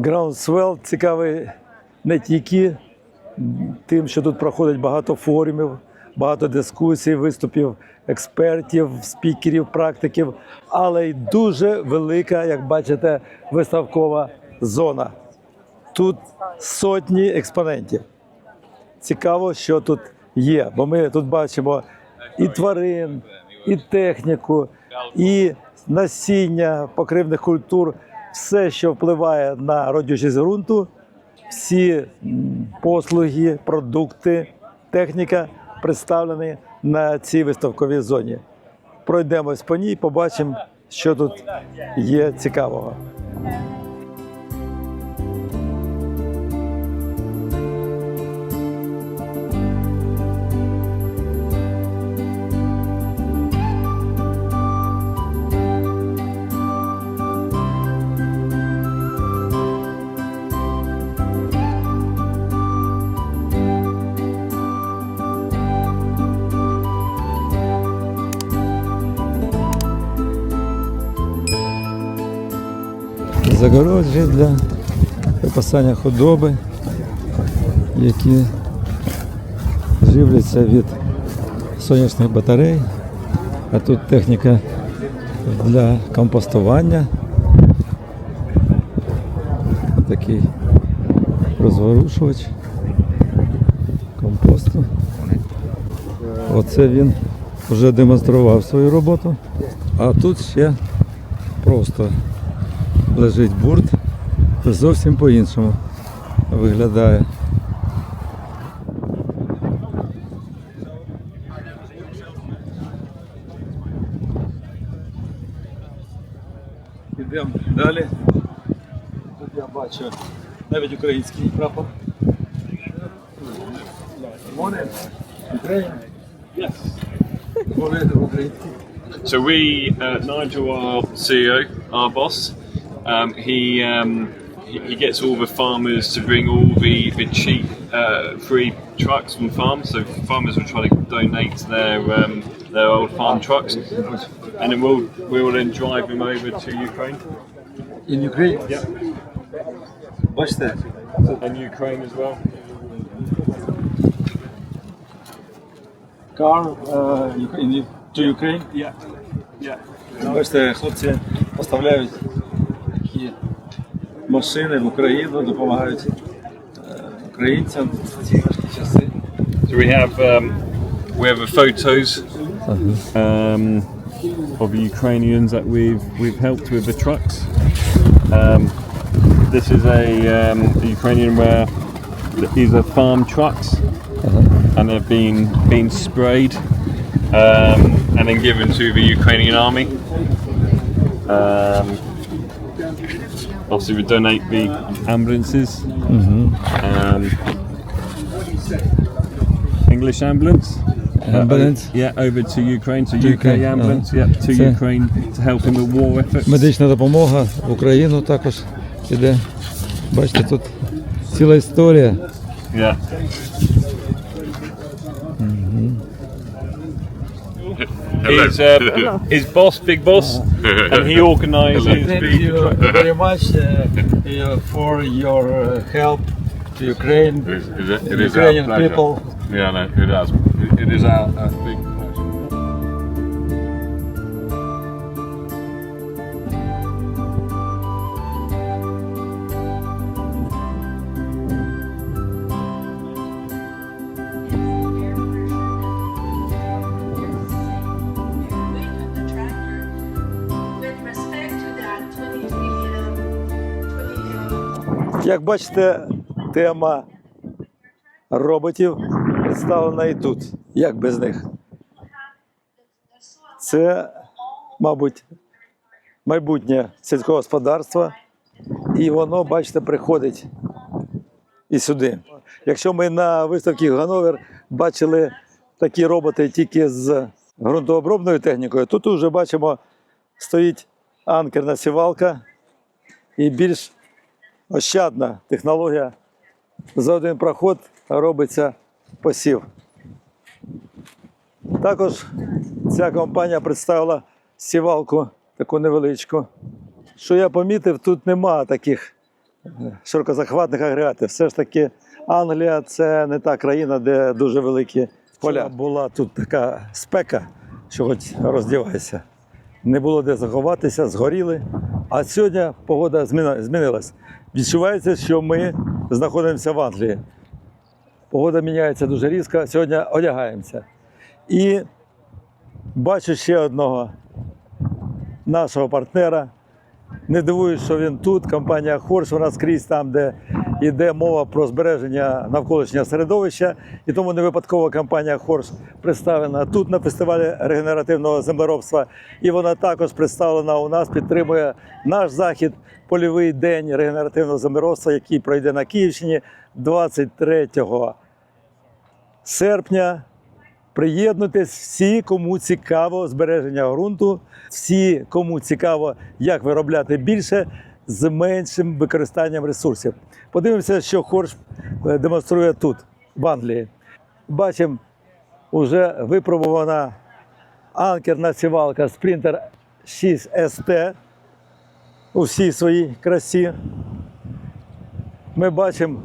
Groundswell цікавий не тільки тим, що тут проходить багато форумів, багато дискусій, виступів експертів, спікерів, практиків, але й дуже велика, як бачите, виставкова зона. Тут сотні експонентів. Цікаво, що тут є, бо ми тут бачимо і тварин, і техніку, і насіння покривних культур, все, що впливає на родючість ґрунту, всі послуги, продукти, техніка представлені на цій виставковій зоні. Пройдемось по ній, побачимо, що тут є цікавого. Загороджі для випасання худоби, які живляться від сонячних батарей, а тут техніка для компостування. Такий розворушувач компосту. Оце він вже демонстрував свою роботу, а тут ще просто лежить бурт, зовсім по-іншому виглядає. Йдемо далі. Тут я бачу навіть український прапор. So we, uh, Nigel, our CEO, our boss, um, he, um, he he gets all the farmers to bring all the the cheap, uh, free trucks from farms. So farmers will try to donate their um, their old farm trucks, and then we'll we will then drive them over to Ukraine In Ukraine. Yep. Бачите, and Ukraine as well. car uh, in, to Ukraine. Yeah, yeah. Бачите, хлопці поставляють такі машини в Україну, допомагають е, українцям в ці важкі часи. So we have um, we have the photos um, of the Ukrainians that we've we've helped with the trucks. Um, this is a, um, a Ukrainian where these are farm trucks, and they've been been sprayed um, and then given to the Ukrainian army. Um, obviously, we donate the ambulances. Um, English ambulance. Ambulance. Uh, yeah, over to Ukraine, to UK Ukraine, ambulance, ага. yeah, to Це- Ukraine to help in the war efforts. Медична допомога в Україну також іде. Бачите, тут ціла історія. Yeah. He's, uh, his boss, big boss, and he organises the. very much uh, uh, for your uh, help to Ukraine, It is, it is- it is our Ukrainian people. Yeah, no, it is. It is our, our big Як бачите, тема роботів представлена і тут. Як без них? Це, мабуть, майбутнє сільського господарства, і воно, бачите, приходить і сюди. Якщо ми на виставці Гановер бачили такі роботи тільки з ґрунтообробною технікою, тут вже бачимо, стоїть анкерна сівалка і більш ощадна технологія. За один проход робиться посів. Також ця компанія представила сівалку таку невеличку. Що я помітив, тут нема таких широкозахватних агрегатів. Все ж таки, Англія це не та країна, де дуже великі поля. Була тут така спека, що хоч роздівайся. Не було де заховатися, згоріли. А сьогодні погода змінилась. Відчувається, що ми знаходимося в Англії. Погода міняється дуже різко. Сьогодні одягаємося. І бачу ще одного нашого партнера. Не дивуюсь, що він тут. Компанія Хорш, вона скрізь там, де йде мова про збереження навколишнього середовища. І тому не випадково компанія Хорш представлена тут на фестивалі регенеративного землеробства. І вона також представлена у нас, підтримує наш захід, польовий день регенеративного землеробства, який пройде на Київщині 23 серпня. Приєднуйтесь всі, кому цікаво збереження ґрунту, всі, кому цікаво, як виробляти більше з меншим використанням ресурсів. Подивимося, що Хорш е, демонструє тут, в Англії. Бачимо, вже випробувана анкерна сівалка Sprinter 6 ST у всій своїй красі. Ми бачимо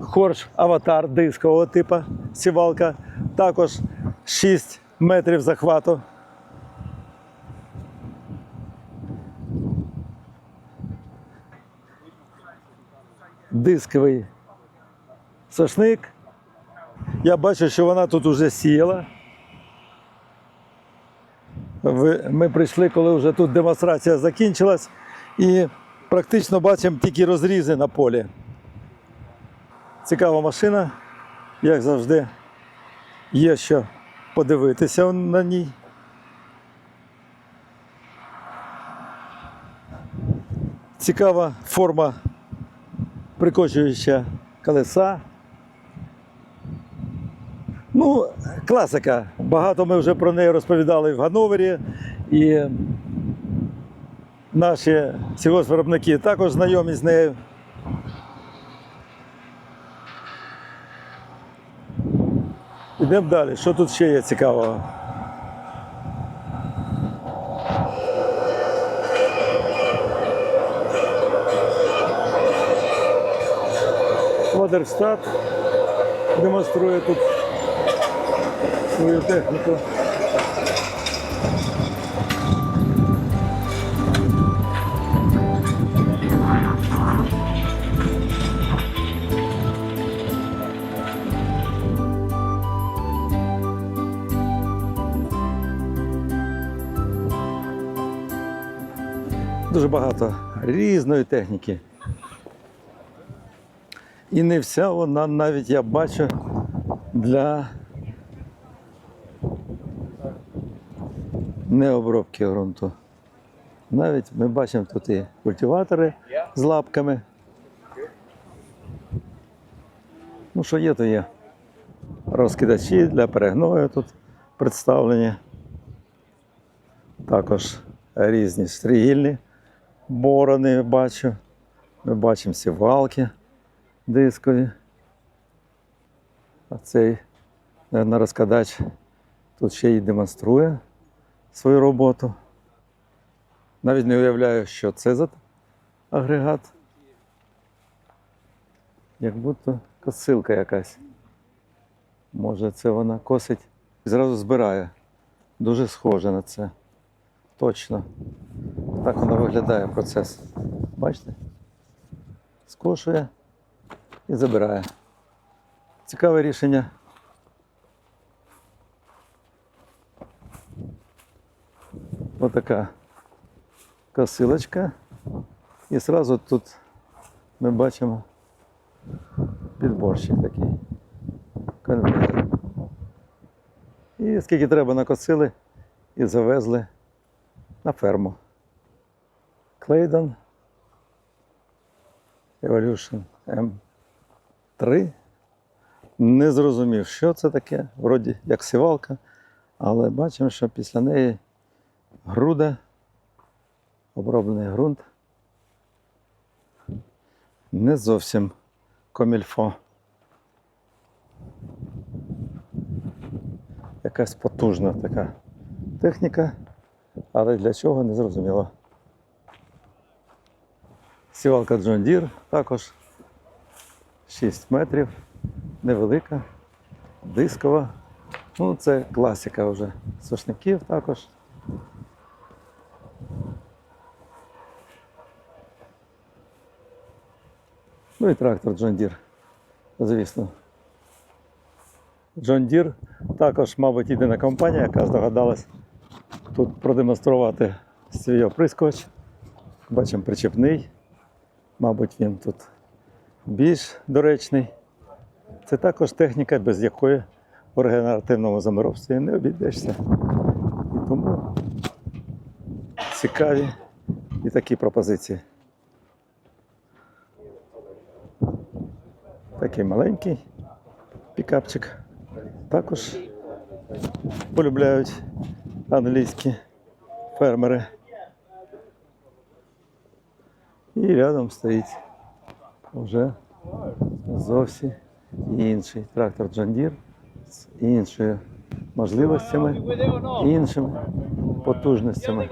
Хорш аватар дискового типу сівалка, також 6 метрів захвату. Дисковий сошник. Я бачу, що вона тут вже сіяла. Ми прийшли, коли вже тут демонстрація закінчилась, і практично бачимо тільки розрізи на полі. Цікава машина, як завжди, є що подивитися на ній. Цікава форма прикочуюча колеса. Ну, класика. Багато ми вже про неї розповідали в Ганновері. І наші сільгоспвиробники також знайомі з нею. Ідемо далі. Що тут ще є цікавого? Водерштат демонструє тут свою техніку. Дуже багато різної техніки. І не вся вона навіть я бачу для необробки ґрунту. Навіть ми бачимо тут і культиватори з лапками. Ну, що є, то є. Розкидачі для перегною тут представлені. Також різні стрігільні борони бачу. Ми бачимо сівалки дискові. А цей на розкладач тут ще й демонструє свою роботу. Навіть не уявляю, що це за агрегат. Як будто косилка якась. Може, це вона косить і зразу збирає. Дуже схоже на це. Точно. Так воно виглядає процес. Бачите? Скошує і забирає. Цікаве рішення. Отака косилочка. І одразу тут ми бачимо підборщик такий. Конвейер. І скільки треба накосили і завезли на ферму. Клейдон Evolution M3. Не зрозумів, що це таке. Вроді як сівалка, але бачимо, що після неї груда, оброблений ґрунт. Не зовсім комільфо. Якась потужна така техніка, але для чого не зрозуміло. Сівалка Deere також 6 метрів, невелика, дискова. Ну, це класика вже. Сошників також. Ну і трактор John Deere, звісно. John Deere також, мабуть, єдина компанія, яка здогадалась тут продемонструвати свій оприскувач. Бачимо причепний. Мабуть, він тут більш доречний. Це також техніка, без якої в регенеративному заморовстві не обійдешся. І тому цікаві і такі пропозиції. Такий маленький пікапчик. Також полюбляють англійські фермери. І рядом стоїть вже зовсім інший трактор John Deere з іншою можливостями, іншими потужностями.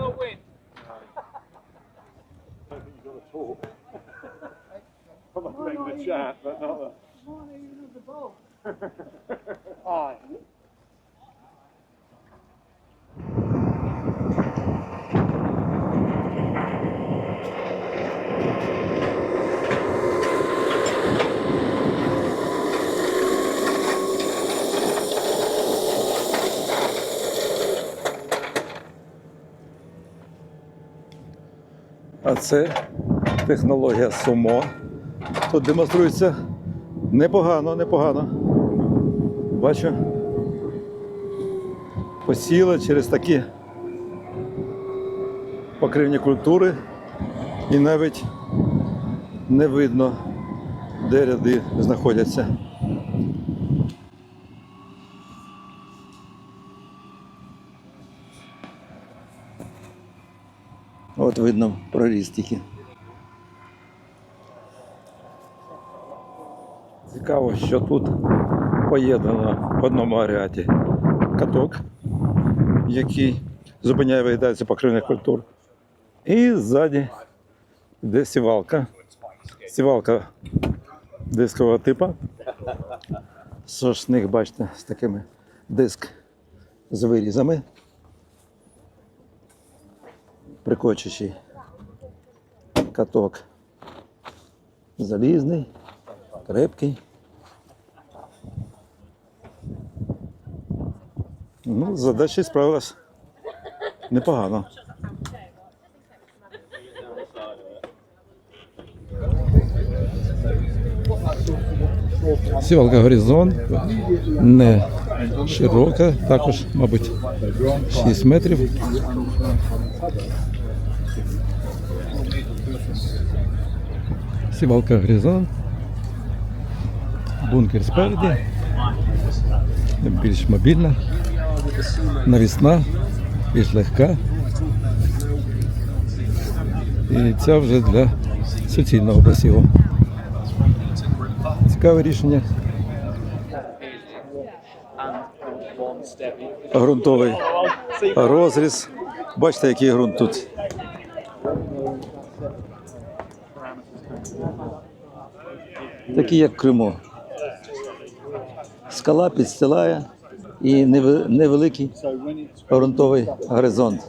А це технологія СУМО. Тут демонструється непогано, непогано. Бачу. Посіли через такі покривні культури і навіть не видно, де ряди знаходяться. От видно проріз тільки. Цікаво, що тут поєднано в одному аріаті каток, який зупиняє вегетацію покривних культур. І ззаді йде сівалка. Сівалка дискового типу. Сошник, бачите, з такими диск з вирізами. Прикочучий каток залізний, крепкий. Ну, з задачею справилась непогано. Сівалка горизонт не широка, також, мабуть, 6 метрів. Сівалка горизонт. Бункер спереді. Більш мобільна, навісна, більш легка. І ця вже для суцільного посіву. Цікаве рішення. Грунтовий розріз. Бачите, який ґрунт тут. Такий, як в Криму. Скала підстилає і неве- невеликий ґрунтовий горизонт.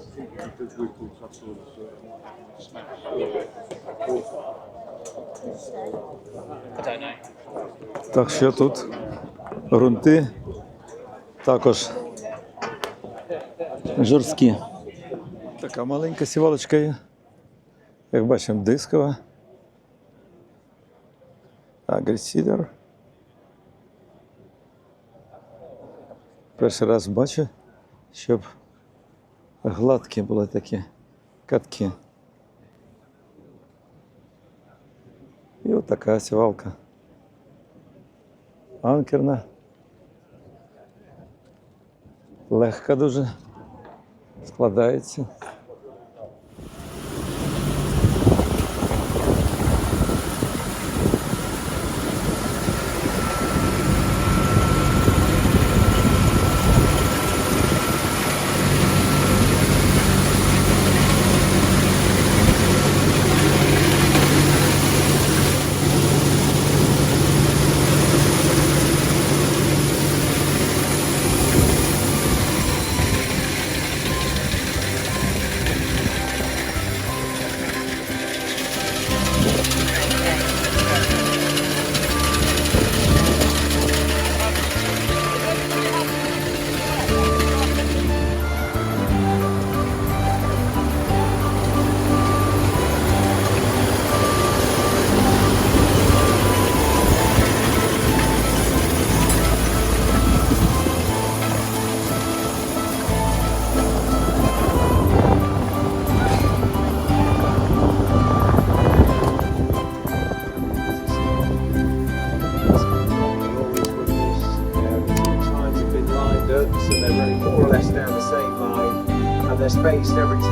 Так що тут ґрунти також жорсткі. Така маленька сівалочка є. Як бачимо, дискова. Агресідер. Перший раз бачу, щоб гладкі були такі катки. І от така сівалка. Анкерна. Легка дуже. Складається. based every